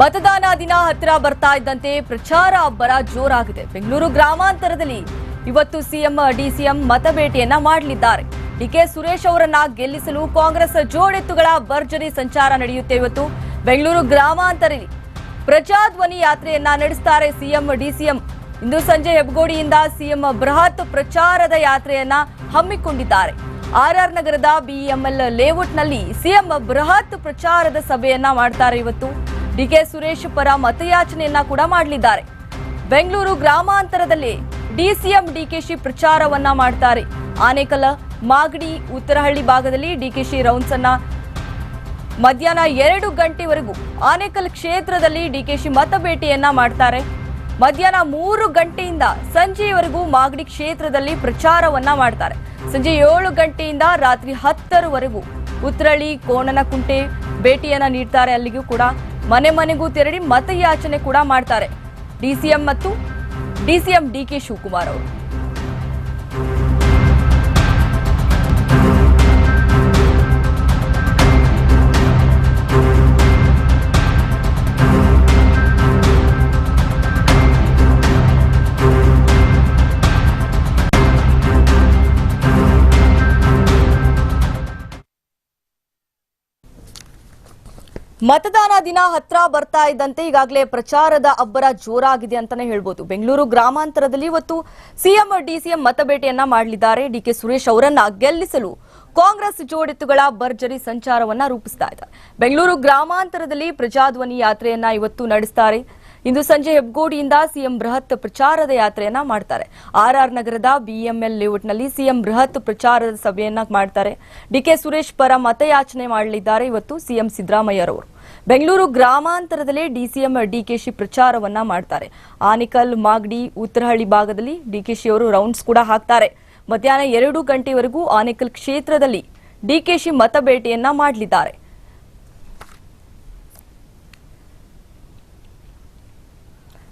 ಮತದಾನ ದಿನ ಹತ್ತಿರ ಬರ್ತಾ ಇದ್ದಂತೆ ಪ್ರಚಾರ ಅಬ್ಬರ ಜೋರಾಗಿದೆ. ಬೆಂಗಳೂರು ಗ್ರಾಮಾಂತರದಲ್ಲಿ ಇವತ್ತು ಸಿಎಂ, ಡಿಸಿಎಂ ಮತಬೇಟೆಯನ್ನ ಮಾಡಲಿದ್ದಾರೆ. ಡಿಕೆ ಸುರೇಶ್ ಅವರನ್ನ ಗೆಲ್ಲಿಸಲು ಕಾಂಗ್ರೆಸ್ ಜೋಡೆತ್ತುಗಳ ಭರ್ಜರಿ ಸಂಚಾರ ನಡೆಯುತ್ತೆ ಇವತ್ತು ಬೆಂಗಳೂರು ಗ್ರಾಮಾಂತರದಲ್ಲಿ. ಪ್ರಜಾಧ್ವನಿ ಯಾತ್ರೆಯನ್ನ ನಡೆಸ್ತಾರೆ ಸಿಎಂ, ಡಿಸಿಎಂ. ಇಂದು ಸಂಜೆ ಹೆಬ್ಗೋಡಿಯಿಂದ ಸಿಎಂ ಬೃಹತ್ ಪ್ರಚಾರದ ಯಾತ್ರೆಯನ್ನ ಹಮ್ಮಿಕೊಂಡಿದ್ದಾರೆ. ಆರ್ಆರ್ ನಗರದ ಬಿಇಎಂಎಲ್ ಲೇಔಟ್ನಲ್ಲಿ ಸಿಎಂ ಬೃಹತ್ ಪ್ರಚಾರದ ಸಭೆಯನ್ನ ಮಾಡ್ತಾರೆ ಇವತ್ತು. ಡಿಕೆ ಸುರೇಶ್ ಪರ ಮತಯಾಚನೆಯನ್ನ ಕೂಡ ಮಾಡಲಿದ್ದಾರೆ. ಬೆಂಗಳೂರು ಗ್ರಾಮಾಂತರದಲ್ಲಿ ಡಿಸಿಎಂ ಡಿಕೆಶಿ ಪ್ರಚಾರವನ್ನ ಮಾಡ್ತಾರೆ. ಆನೇಕಲ್ ಮಾಗಡಿ, ಉತ್ತರಹಳ್ಳಿ ಭಾಗದಲ್ಲಿ ಡಿಕೆಶಿ ರೌಂಡ್ಸ್ ಅನ್ನ ಮಧ್ಯಾಹ್ನ ಎರಡು ಗಂಟೆವರೆಗೂ ಆನೇಕಲ್ ಕ್ಷೇತ್ರದಲ್ಲಿ ಡಿಕೆಶಿ ಮತಬೇಟೆಯನ್ನ ಮಾಡ್ತಾರೆ. ಮಧ್ಯಾಹ್ನ ಮೂರು ಗಂಟೆಯಿಂದ ಸಂಜೆಯವರೆಗೂ ಮಾಗಡಿ ಕ್ಷೇತ್ರದಲ್ಲಿ ಪ್ರಚಾರವನ್ನ ಮಾಡ್ತಾರೆ. ಸಂಜೆ ಏಳು ಗಂಟೆಯಿಂದ ರಾತ್ರಿ ಹತ್ತರವರೆಗೂ ಉತ್ತರಳ್ಳಿ ಕೋಣನಕುಂಟೆ ಭೇಟಿಯನ್ನ ನೀಡ್ತಾರೆ ಅಲ್ಲಿಗೂ ಕೂಡ. ಮನೆ ಮನೆಗೂ ತೆರಳಿ ಮತಯಾಚನೆ ಕೂಡ ಮಾಡ್ತಾರೆ. ಡಿಸಿಎಂ ಮತ್ತು ಡಿಸಿಎಂ ಡಿಕೆ ಶಿವಕುಮಾರ್ ಅವರು. ಮತದಾನ ದಿನ ಹತ್ರ ಬರ್ತಾ ಇದ್ದಂತೆ ಈಗಾಗಲೇ ಪ್ರಚಾರದ ಅಬ್ಬರ ಜೋರಾಗಿದೆ ಅಂತಾನೆ ಹೇಳ್ಬೋದು. ಬೆಂಗಳೂರು ಗ್ರಾಮಾಂತರದಲ್ಲಿ ಇವತ್ತು ಸಿಎಂ, ಡಿಸಿಎಂ ಮತಬೇಟೆಯನ್ನ ಮಾಡಲಿದ್ದಾರೆ. ಡಿಕೆ ಸುರೇಶ್ ಅವರನ್ನ ಗೆಲ್ಲಿಸಲು ಕಾಂಗ್ರೆಸ್ ಜೋಡಿತ್ತುಗಳ ಭರ್ಜರಿ ಸಂಚಾರವನ್ನ ರೂಪಿಸ್ತಾ ಬೆಂಗಳೂರು ಗ್ರಾಮಾಂತರದಲ್ಲಿ ಪ್ರಜಾಧ್ವನಿ ಯಾತ್ರೆಯನ್ನ ಇವತ್ತು ನಡೆಸ್ತಾರೆ. ಇಂದು ಸಂಜೆ ಹೆಬ್ಗೋಡಿಯಿಂದ ಸಿಎಂ ಬೃಹತ್ ಪ್ರಚಾರದ ಯಾತ್ರೆಯನ್ನ ಮಾಡ್ತಾರೆ. ಆರ್ಆರ್ ನಗರದ ಬಿಎಂಎಲ್ ಲೇಔಟ್ನಲ್ಲಿ ಸಿಎಂ ಬೃಹತ್ ಪ್ರಚಾರದ ಸಭೆಯನ್ನ ಮಾಡ್ತಾರೆ. ಡಿಕೆ ಸುರೇಶ್ ಪರ ಮತಯಾಚನೆ ಮಾಡಲಿದ್ದಾರೆ ಇವತ್ತು ಸಿಎಂ ಸಿದ್ದರಾಮಯ್ಯರವರು. ಬೆಂಗಳೂರು ಗ್ರಾಮಾಂತರದಲ್ಲಿ ಡಿಸಿಎಂ ಡಿಕೆಶಿ ಪ್ರಚಾರವನ್ನ ಮಾಡ್ತಾರೆ. ಆನಿಕಲ್, ಮಾಗಡಿ, ಉತ್ತರಹಳ್ಳಿ ಭಾಗದಲ್ಲಿ ಡಿಕೆಶಿ ಅವರು ರೌಂಡ್ಸ್ ಕೂಡ ಹಾಕ್ತಾರೆ. ಮಧ್ಯಾಹ್ನ ಎರಡು ಗಂಟೆವರೆಗೂ ಆನೇಕಲ್ ಕ್ಷೇತ್ರದಲ್ಲಿ ಡಿಕೆಶಿ ಮತಬೇಟೆಯನ್ನ ಮಾಡಲಿದ್ದಾರೆ.